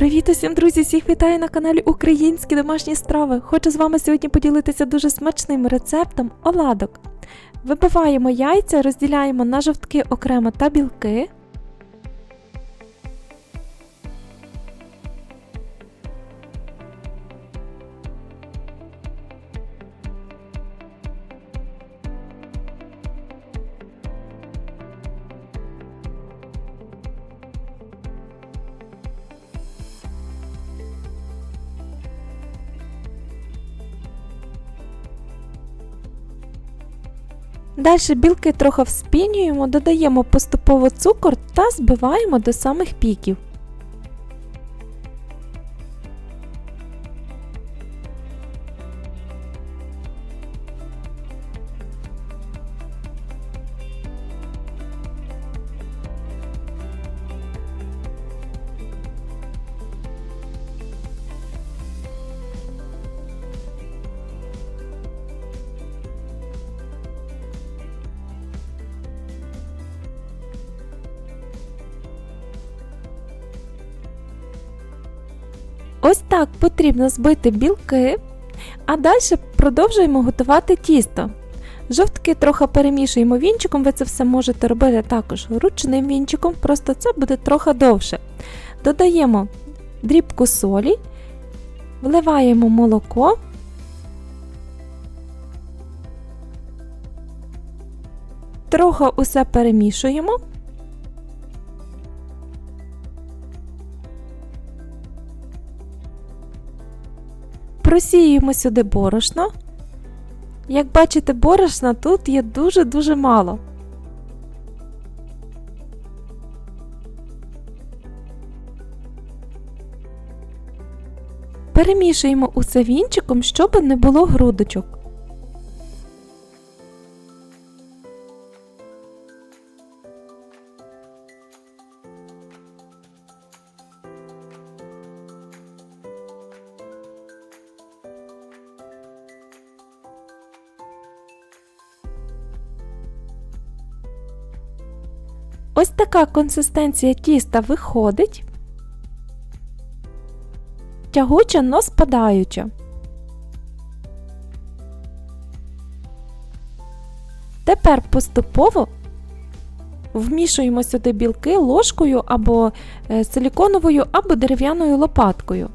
Привіт усім, друзі! Всіх вітаю на каналі Українські домашні страви. Хочу з вами сьогодні поділитися дуже смачним рецептом оладок. Вибиваємо яйця, розділяємо на жовтки окремо та білки. Далі білки трохи вспінюємо, додаємо поступово цукор та збиваємо до самих піків. Ось так потрібно збити білки, а далі продовжуємо готувати тісто. Жовтки трохи перемішуємо вінчиком, ви це все можете робити також ручним вінчиком, просто це буде трохи довше. Додаємо дрібку солі, вливаємо молоко. Трохи усе перемішуємо. Просіюємо сюди борошно. Як бачите, борошна тут є дуже-дуже мало. Перемішуємо усе вінчиком, щоб не було грудочок. Ось така консистенція тіста виходить, тягуча, но спадаюча. Тепер поступово вмішуємо сюди білки ложкою або е, силіконовою, або дерев'яною лопаткою.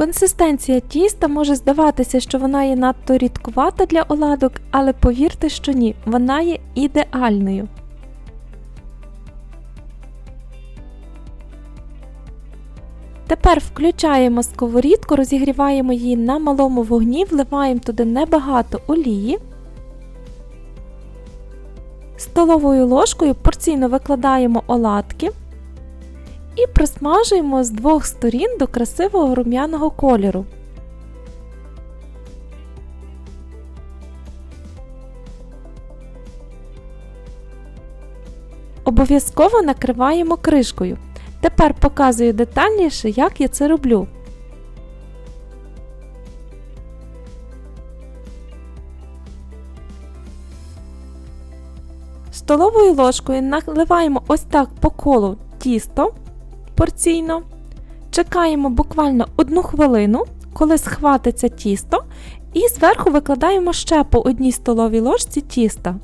Консистенція тіста може здаватися, що вона є надто рідкувата для оладок, але повірте, що ні, вона є ідеальною. Тепер включаємо сковорідку, розігріваємо її на малому вогні, вливаємо туди небагато олії. Столовою ложкою порційно викладаємо оладки і просмажуємо з двох сторін до красивого рум'яного кольору. Обов'язково накриваємо кришкою. Тепер показую детальніше, як я це роблю. Столовою ложкою наливаємо ось так по колу тісто порційно. Чекаємо буквально одну хвилину, коли схватиться тісто, і зверху викладаємо ще по одній столовій ложці тіста.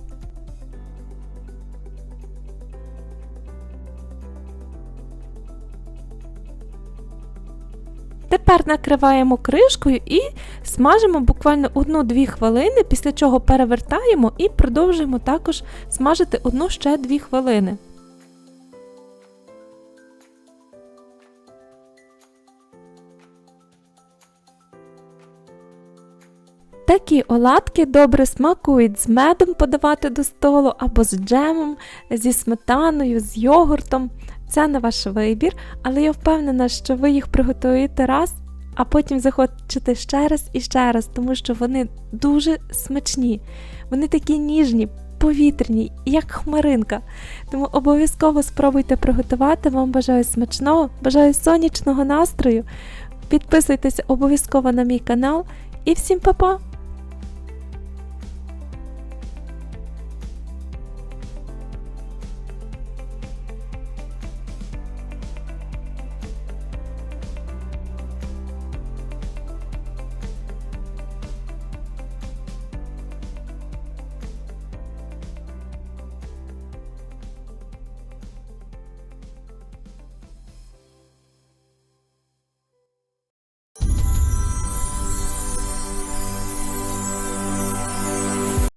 Тепер накриваємо кришкою і смажимо буквально 1-2 хвилини, після чого перевертаємо і продовжуємо також смажити 1 ще 2 хвилини. Такі оладки добре смакують з медом подавати до столу або з джемом, зі сметаною, з йогуртом. це на ваш вибір, але я впевнена, що ви їх приготуєте раз, а потім захочете ще раз і ще раз, тому що вони дуже смачні. Вони такі ніжні, повітряні, як хмаринка. Тому обов'язково спробуйте приготувати. Вам бажаю смачного, бажаю сонячного настрою. Підписуйтесь обов'язково на мій канал і всім па-па!